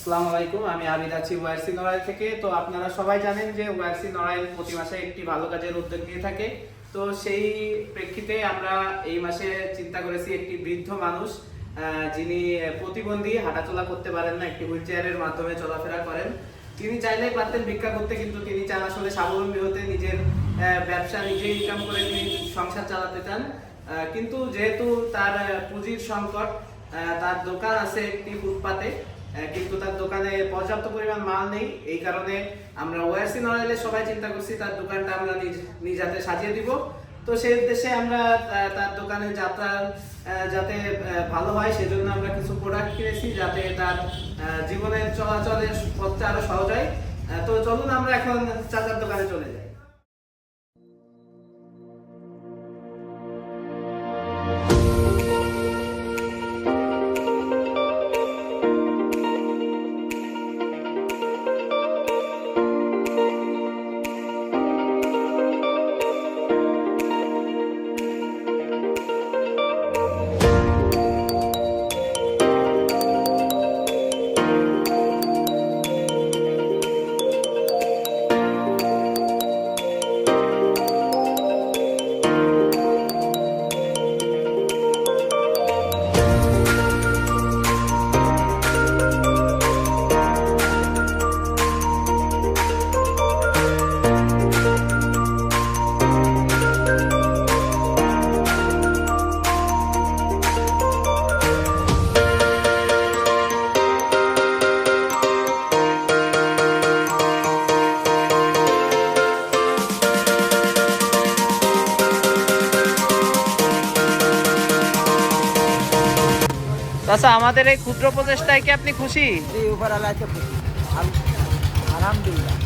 আসসালামু আলাইকুম, আমি আবিদ আছি ওয়ারসি নড়াইল থেকে। তো আপনারা সবাই জানেন যে ওয়ারসি নড়াইল প্রতি মাসে একটি ভালো কাজের উদ্যোগ নিয়ে থাকে। তো সেই প্রেক্ষিতে আমরা এই মাসে চিন্তা করেছি একটি বৃদ্ধ মানুষ যিনি প্রতিবন্ধী, হাঁটাচলা করতে পারেন না, একটি হুইল চেয়ারের মাধ্যমে চলাফেরা করেন। তিনি চাইলেই পারতেন ভিক্ষা করতে, কিন্তু তিনি চান আসলে স্বাবলম্বী হতে, নিজের ব্যবসা নিজে ইনকাম করে তিনি সংসার চালাতে চান। কিন্তু যেহেতু তার পুঁজির সংকট তার দোকান আছে একটি ফুটপাতে কিন্তু তার দোকানে পর্যাপ্ত পরিমাণ মাল নেই। এই কারণে আমরা ওয়ারসি নড়াইলে সবাই চিন্তা করছি তার দোকানটা আমরা নিজ নিজ হাতে সাজিয়ে দিব। তো সেই উদ্দেশ্যে আমরা তার দোকানে যাত্রা যাতে ভালো হয় সেজন্য আমরা কিছু প্রোডাক্ট কিনেছি যাতে তার জীবনের চলাচলের পথটা আরও সহজ হয়। তো চলুন আমরা এখন চাচার দোকানে চলে যাই। চাচা আমাদের এই ক্ষুদ্র প্রচেষ্টায় কি আপনি খুশি? আলহামদুলিল্লাহ।